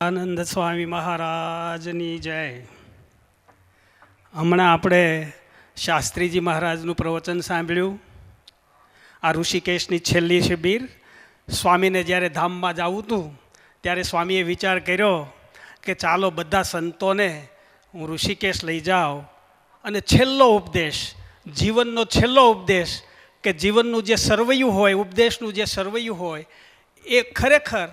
આનંદ સ્વામી મહારાજની જય. હમણાં આપણે શાસ્ત્રીજી મહારાજનું પ્રવચન સાંભળ્યું. આ ઋષિકેશની છેલ્લી શિબિર. સ્વામીને જ્યારે ધામમાં જવું હતું ત્યારે સ્વામીએ વિચાર કર્યો કે ચાલો બધા સંતોને હું ઋષિકેશ લઈ જાઉં. અને છેલ્લો ઉપદેશ, જીવનનો છેલ્લો ઉપદેશ, કે જીવનનું જે સરવૈયું હોય, ઉપદેશનું જે સરવૈયું હોય, એ ખરેખર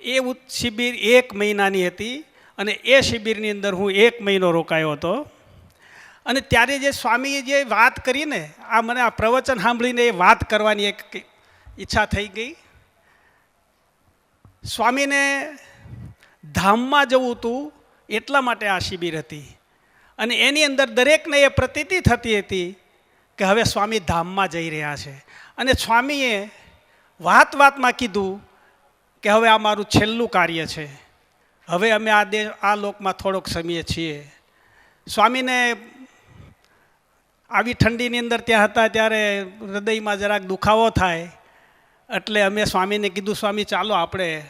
એ શિબિર એક મહિનાની હતી અને એ શિબિરની અંદર હું એક મહિનો રોકાયો હતો. અને ત્યારે જે સ્વામીએ જે વાત કરીને આ મને આ પ્રવચન સાંભળીને એ વાત કરવાની એક ઈચ્છા થઈ ગઈ. સ્વામીને ધામમાં જવું હતું એટલા માટે આ શિબિર હતી. અને એની અંદર દરેકને એ પ્રતીતિ થતી હતી કે હવે સ્વામી ધામમાં જઈ રહ્યા છે. અને સ્વામીએ વાત વાતમાં કીધું કે હવે આ મારું છેલ્લું કાર્ય છે. હવે અમે આ દેશ આ લોકમાં થોડોક સમીએ છીએ. સ્વામીને આવી ઠંડીની અંદર ત્યાં હતા ત્યારે હૃદયમાં જરાક દુખાવો થાય, એટલે અમે સ્વામીને કીધું, સ્વામી, ચાલો આપણે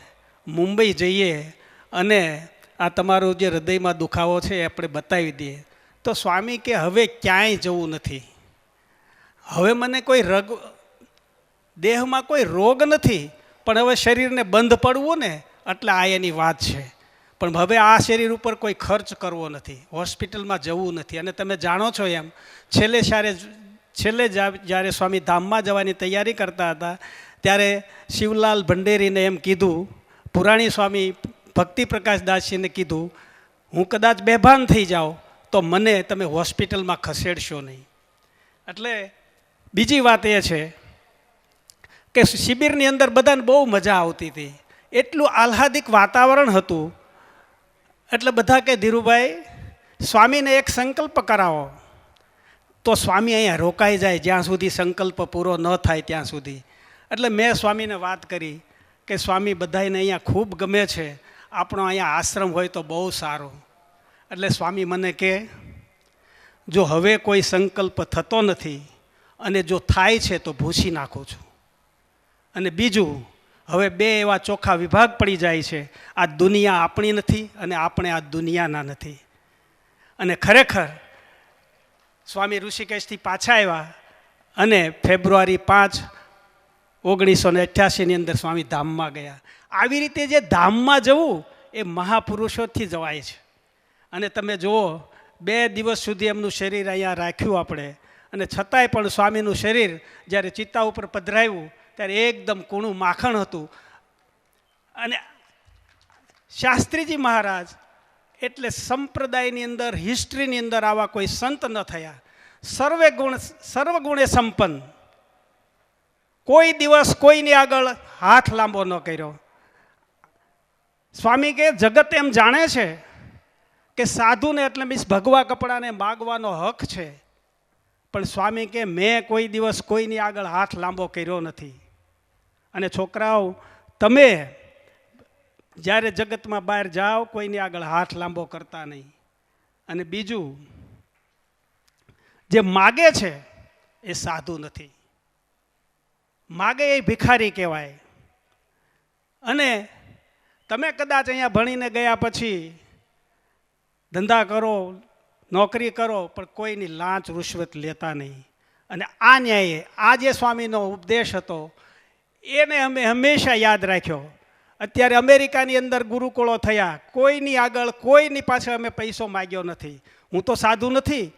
મુંબઈ જઈએ અને આ તમારો જે હૃદયમાં દુખાવો છે એ આપણે બતાવી દઈએ. તો સ્વામી કે, હવે ક્યાંય જવું નથી. હવે મને કોઈ રગ, દેહમાં કોઈ રોગ નથી. પણ હવે શરીરને બંધ પડવું ને એટલે આ એની વાત છે. પણ હવે આ શરીર ઉપર કોઈ ખર્ચ કરવો નથી. હોસ્પિટલમાં જવું નથી. અને તમે જાણો છો એમ, છેલ્લે જ્યારે છેલ્લે જ્યારે સ્વામી ધામમાં જવાની તૈયારી કરતા હતા, ત્યારે શિવલાલ ભંડેરીને એમ કીધું, પુરાણી સ્વામી ભક્તિ પ્રકાશ કીધું, હું કદાચ બેભાન થઈ જાઉં, તો મને તમે હોસ્પિટલમાં ખસેડશો નહીં. એટલે બીજી વાત એ છે કે શિબિરની અંદર બધાને બહુ મજા આવતી હતી. એટલું આહ્લાદિક વાતાવરણ હતું. એટલે બધા કે ધીરુભાઈ, સ્વામીને એક સંકલ્પ કરાવો. તો સ્વામી અહીંયા રોકાઈ જાય જ્યાં સુધી સંકલ્પ પૂરો ન થાય ત્યાં સુધી. એટલે મેં સ્વામીને વાત કરી કે, સ્વામી બધાને અહીંયા ખૂબ ગમે છે. આપણો અહીંયા આશ્રમ હોય તો બહુ સારો. એટલે સ્વામી મને કે જો હવે કોઈ સંકલ્પ થતો નથી અને જો થાય છે તો ભૂસી નાખું છું. અને બીજું, હવે બે એવા ચોખ્ખા વિભાગ પડી જાય છે. આ દુનિયા આપણી નથી અને આપણે આ દુનિયાના નથી. અને ખરેખર, સ્વામી ઋષિકેશથી પાછા આવ્યા અને ફેબ્રુઆરી પાંચ ઓગણીસો ને અઠ્યાસીની અંદર સ્વામી ધામમાં ગયા. આવી રીતે જે ધામમાં જવું, એ મહાપુરુષોથી જવાય છે. અને તમે જુઓ, બે દિવસ સુધી એમનું શરીર અહીંયા રાખ્યું આપણે. અને છતાંય પણ સ્વામીનું શરીર જ્યારે ચિત્તા ઉપર પધરાવ્યું ત્યારે એકદમ કૂણું માખણ હતું. અને શાસ્ત્રીજી મહારાજ એટલે સંપ્રદાયની અંદર હિસ્ટ્રીની અંદર આવા કોઈ સંત ન થયા. સર્વે ગુણ સર્વગુણે સંપન્ન. કોઈ દિવસ કોઈની આગળ હાથ લાંબો ન કર્યો. સ્વામી કે, જગત એમ જાણે છે કે સાધુને એટલે મીન્સ ભગવા કપડાને માગવાનો હક છે. પણ સ્વામી કે, મેં કોઈ દિવસ કોઈની આગળ હાથ લાંબો કર્યો નથી. અને છોકરાઓ, તમે જ્યારે જગતમાં બહાર જાઓ, કોઈની આગળ હાથ લાંબો કરતા નહીં. અને બીજું, જે માગે છે, એ સાધુ નથી. માગે એ ભિખારી કહેવાય. અને તમે કદાચ અહીંયા ભણીને ગયા પછી ધંધા કરો, નોકરી કરો, પણ કોઈની લાંચ રૂશ્વત લેતા નહીં. અને આ ન્યાયે, આ જે સ્વામીનો ઉપદેશ હતો એને અમે હંમેશા યાદ રાખ્યો. અત્યારે અમેરિકાની અંદર ગુરુકુળો થયા. કોઈની આગળ, કોઈની પાસે અમે પૈસો માગ્યો નથી. હું તો સાધુ નથી,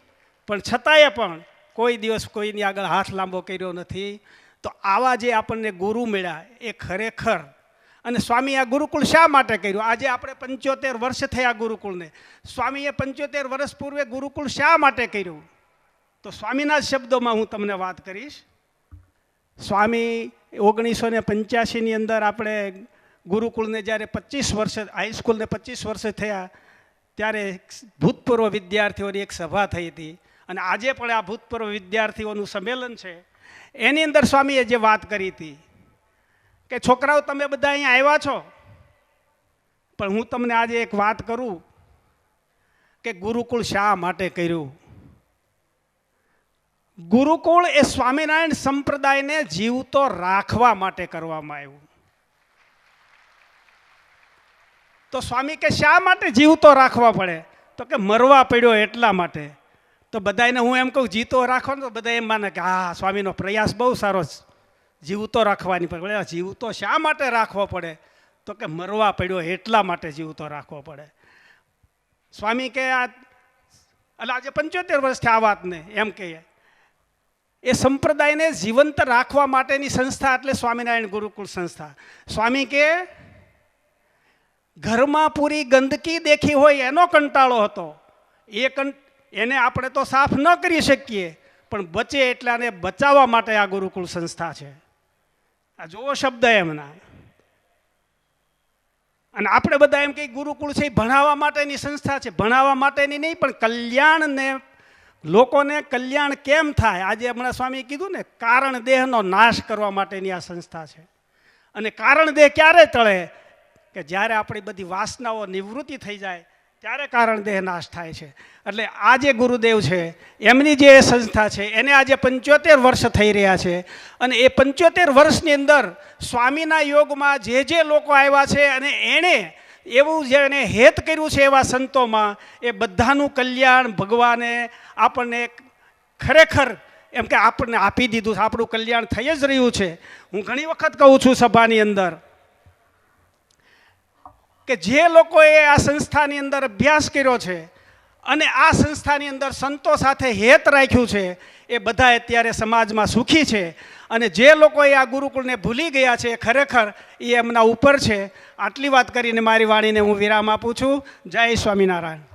પણ છતાંય પણ કોઈ દિવસ કોઈની આગળ હાથ લાંબો કર્યો નથી. તો આવા જે આપણને ગુરુ મળ્યા એ ખરેખર. અને સ્વામી આ ગુરુકુળ શા માટે કર્યું? આજે આપણે પંચોતેર વર્ષ થયા ગુરુકુળને. સ્વામીએ પંચોતેર વર્ષ પૂર્વે ગુરુકુળ શા માટે કર્યું? તો સ્વામીના શબ્દોમાં હું તમને વાત કરીશ. સ્વામી ઓગણીસો ને પંચ્યાસીની અંદર આપણે ગુરુકુળને જ્યારે પચીસ વર્ષે હાઈસ્કૂલને પચીસ વર્ષે થયા, ત્યારે ભૂતપૂર્વ વિદ્યાર્થીઓની એક સભા થઈ હતી. અને આજે પણ આ ભૂતપૂર્વ વિદ્યાર્થીઓનું સંમેલન છે. એની અંદર સ્વામીએ જે વાત કરી હતી કે, છોકરાઓ, તમે બધા અહીંયા આવ્યા છો? પણ હું તમને આજે એક વાત કરું કે, ગુરુકુળ શા માટે કર્યું? ગુરુકુળ એ સ્વામિનારાયણ સંપ્રદાયને જીવતો રાખવા માટે કરવામાં આવ્યું. તો સ્વામી કે શા માટે જીવતો રાખવા પડે? તો કે મરવા પડ્યો એટલા માટે. તો બધાને હું એમ કહું, જીતો રાખો ને, તો બધા એમ માને કે, હા, સ્વામીનો પ્રયાસ બહુ સારો છે. જીવતો રાખવાની પડે જીવતો શા માટે રાખવો પડે? તો કે, મરવા પડ્યો એટલા માટે જીવતો રાખવો પડે. સ્વામી કે, આ એટલે આજે પંચોતેર વર્ષથી આ વાતને, એમ કહીએ. એ સંપ્રદાયને જીવંત રાખવા માટેની સંસ્થા એટલે સ્વામિનારાયણ ગુરુકુળ સંસ્થા. સ્વામી કે, ઘરમાં પૂરી ગંદકી દેખી હોય એનો કંટાળો હતો. એ કં, એને આપણે તો સાફ ન કરી શકીએ, પણ બચે એટલાને બચાવવા માટે આ ગુરુકુળ સંસ્થા છે. આ જોવો શબ્દ એમના. અને આપણે બધા એમ કે ગુરુકુળ છે ભણાવવા માટેની સંસ્થા છે. ભણાવવા માટેની નહીં, પણ કલ્યાણને લોકોને કલ્યાણ કેમ થાય? આજે હમણાં સ્વામીએ કીધું ને, કારણ દેહનો નાશ કરવા માટેની આ સંસ્થા છે. અને કારણ દેહ ક્યારે તળે? કે જ્યારે આપણી બધી વાસનાઓ નિવૃત્તિ થઈ જાય, ત્યારે કારણ દેહ નાશ થાય છે. એટલે આ જે ગુરુદેવ છે, એમની જે સંસ્થા છે, એને આજે પંચોતેર વર્ષ થઈ રહ્યા છે. અને એ પંચોતેર વર્ષની અંદર સ્વામીના યોગમાં જે જે લોકો આવ્યા છે, અને એણે એવું જે એને હેત કર્યું છે એવા સંતોમાં એ બધાનું કલ્યાણ ભગવાને આપણને ખરેખર એમ કે આપણને આપી દીધું આપણું કલ્યાણ થઈ જ રહ્યું છે. હું ઘણી વખત કહું છું સભાની અંદર કે જે લોકોએ આ સંસ્થાની અંદર અભ્યાસ કર્યો છે અને આ સંસ્થાની અંદર સંતો સાથે હેત રાખ્યું છે, એ બધા અત્યારે સમાજમાં સુખી છે. અને જે લોકો એ આ ગુરુકુળને ભૂલી ગયા છે ખરેખર એ એમના ઉપર છે. આટલી વાત કરીને મારી વાણીને હું વિરામ આપું છું. જય સ્વામિનારાયણ.